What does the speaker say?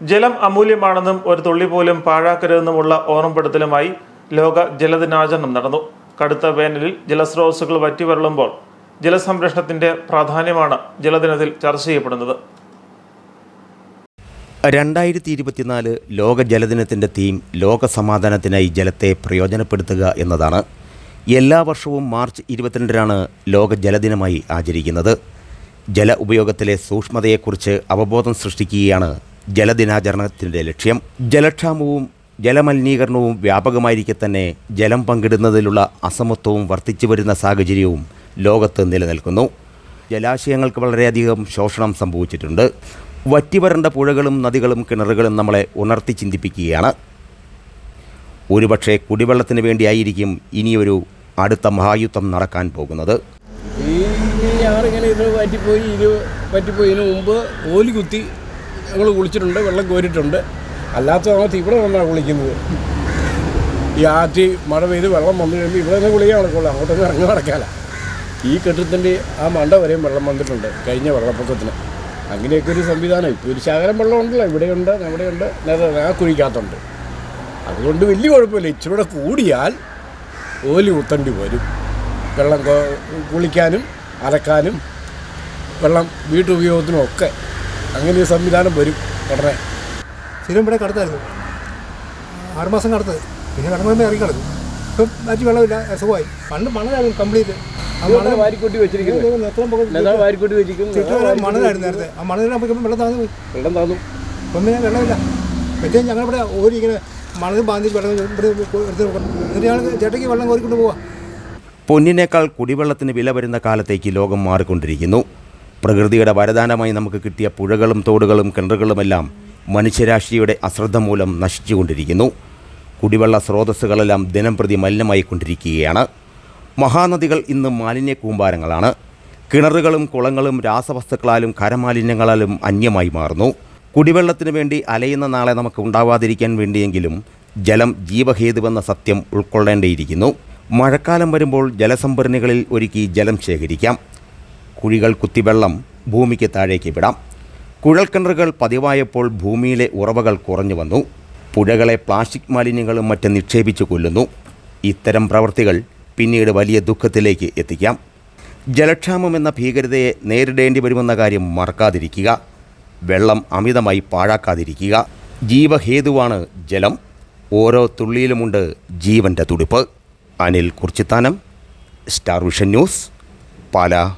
ജലം അമൂല്യമാണെന്നും ഒരു തുള്ളി പോലും പാഴാക്കരുതെന്നുമുള്ള ഓർമ്മപ്പെടുത്തലുമായി ലോക ജലദിനാചരണം നടന്നു. കടുത്ത വേനലിൽ ജലസ്രോതസ്സുകൾ വറ്റിവരളുമ്പോൾ ജലസംരക്ഷണത്തിന്റെ പ്രാധാന്യമാണ് ജലദിനത്തിൽ ചർച്ച ചെയ്യപ്പെടുന്നത്. രണ്ടായിരത്തി ഇരുപത്തിനാല് ലോക ജലദിനത്തിന്റെ തീം ലോക സമാധാനത്തിനായി ജലത്തെ പ്രയോജനപ്പെടുത്തുക എന്നതാണ്. എല്ലാ വർഷവും മാർച്ച് ഇരുപത്തിരണ്ടിനാണ് ലോക ജലദിനമായി ആചരിക്കുന്നത്. ജല ഉപയോഗത്തിലെ സൂക്ഷ്മതയെക്കുറിച്ച് അവബോധം സൃഷ്ടിക്കുകയാണ് ജലദിനാചരണത്തിന്റെ ലക്ഷ്യം. ജലക്ഷാമവും ജലമലിനീകരണവും വ്യാപകമായിരിക്കെ തന്നെ ജലം പങ്കിടുന്നതിലുള്ള അസമത്വവും വർദ്ധിച്ചു വരുന്ന സാഹചര്യവും ലോകത്ത് നിലനിൽക്കുന്നു. ജലാശയങ്ങൾക്ക് വളരെയധികം ശോഷണം സംഭവിച്ചിട്ടുണ്ട്. വറ്റിവരണ്ട പുഴകളും നദികളും കിണറുകളും നമ്മളെ ഉണർത്തി ചിന്തിപ്പിക്കുകയാണ്. ഒരുപക്ഷെ കുടിവെള്ളത്തിന് വേണ്ടിയായിരിക്കും ഇനിയൊരു അടുത്ത മഹായുദ്ധം നടക്കാൻ പോകുന്നത്. ഈ ഞാറിങ്ങനെ ഇത് പറ്റിപ്പോയി ഇത് പറ്റിപ്പോയി ഇതിന് മുമ്പ് ഓലി കുത്തി ഞങ്ങൾ കുളിച്ചിട്ടുണ്ട് വെള്ളം കോരിയിട്ടുണ്ട്. അല്ലാത്ത സമയത്ത് ഇവിടെ വന്നാണ് കുളിക്കുന്നത്. ഈ ആറ്റി മഴ പെയ്ത് വെള്ളം വന്നു കഴിയുമ്പോൾ ഇവിടെ നിന്ന് കുളിക്കാൻ നടക്കുള്ളൂ. അങ്ങോട്ടൊന്നും ഇറങ്ങി നടക്കാല ഈ കെട്ടിടത്തിന്റെ ആ മണ്ട വരെയും വെള്ളം വന്നിട്ടുണ്ട് കഴിഞ്ഞ വെള്ളപ്പൊക്കത്തിന്. അങ്ങനെയൊക്കെ ഒരു സംവിധാനം. ഇപ്പോൾ ഒരു ശകലം വെള്ളം ഉണ്ടല്ലോ. ഇവിടെയുണ്ട് അവിടെയുണ്ട്. നേരെ ആ കുഴിക്കകത്തുണ്ട്. അതുകൊണ്ട് വലിയ കുഴപ്പമില്ല. ഇച്ചിരി കൂടെ കൂടിയാൽ ഓലി ഉത്തണ്ടി വരും. വെള്ളം കുളിക്കാനും അലക്കാനും വെള്ളം വീട്ടുപയോഗത്തിനും ഒക്കെ അങ്ങനെ ഒരു സംവിധാനം വരും ഉടനെ. സ്ഥിരം ഇവിടെ കടത്തായിരുന്നു. ആറുമാസം കടത്തത് പിന്നെ കടന്നു ഇറങ്ങി കിടക്കും ഇപ്പം മറ്റു വെള്ളമില്ല സുഖമായി പണ്ട് മണലായിരുന്നു കംപ്ലീറ്റ് വാരിക്കൂട്ടി വെച്ചിരിക്കുന്നത്. വാരിക്കൂട്ടി വെച്ചിരിക്കും മണലായിരുന്നു നേരത്തെ. ആ മണലിനാകുമ്പോൾ വെള്ളം താന്നു പോയി. വെള്ളം താന്നു. ഇപ്പം പിന്നെ വെള്ളമില്ല. മറ്റേ ഞങ്ങളിവിടെ ഓരി ഇങ്ങനെ മണൽ ബാന്തി വെള്ളം ഇവിടെ എന്നിട്ട് ഞങ്ങൾ ചേട്ടയ്ക്ക് വെള്ളം കോരിക്കൊണ്ട് പോവാം. പൊന്നിനേക്കാൾ കുടിവെള്ളത്തിന് വില വരുന്ന കാലത്തേക്ക് ലോകം മാറിക്കൊണ്ടിരിക്കുന്നു. പ്രകൃതിയുടെ വരദാനമായി നമുക്ക് കിട്ടിയ പുഴകളും തോടുകളും കിണറുകളുമെല്ലാം മനുഷ്യരാശിയുടെ അശ്രദ്ധ മൂലം നശിച്ചുകൊണ്ടിരിക്കുന്നു. കുടിവെള്ള സ്രോതസ്സുകളെല്ലാം ദിനം പ്രതി മലിനമായിക്കൊണ്ടിരിക്കുകയാണ്. മഹാനദികൾ ഇന്ന് മാലിന്യ കൂമ്പാരങ്ങളാണ്. കിണറുകളും കുളങ്ങളും രാസവസ്തുക്കളാലും കരമാലിന്യങ്ങളാലും അന്യമായി മാറുന്നു. കുടിവെള്ളത്തിന് വേണ്ടി അലയുന്ന നാളെ നമുക്ക് ഉണ്ടാവാതിരിക്കാൻ വേണ്ടിയെങ്കിലും ജലം ജീവഹേതുവെന്ന സത്യം ഉൾക്കൊള്ളേണ്ടിയിരിക്കുന്നു. മഴക്കാലം വരുമ്പോൾ ജലസംഭരണികളിൽ ഒരുക്കി ജലം ശേഖരിക്കാം. കുഴികൾ കുത്തിവെള്ളം ഭൂമിക്ക് താഴേക്ക് വിടാം. കുഴൽക്കിണറുകൾ പതിവായപ്പോൾ ഭൂമിയിലെ ഉറവകൾ കുറഞ്ഞു വന്നു. പുഴകളെ പ്ലാസ്റ്റിക് മാലിന്യങ്ങളും മറ്റും നിക്ഷേപിച്ചു കൊല്ലുന്നു. ഇത്തരം പ്രവൃത്തികൾ പിന്നീട് വലിയ ദുഃഖത്തിലേക്ക് എത്തിക്കാം. ജലക്ഷാമം എന്ന ഭീകരതയെ നേരിടേണ്ടി വരുമെന്ന കാര്യം മറക്കാതിരിക്കുക. വെള്ളം അമിതമായി പാഴാക്കാതിരിക്കുക. ജീവഹേതുവാണ് ജലം. ഓരോ തുള്ളിയിലുമുണ്ട് ജീവന്റെ തുടിപ്പ്. Anil Kurichithanam star vision news Pala.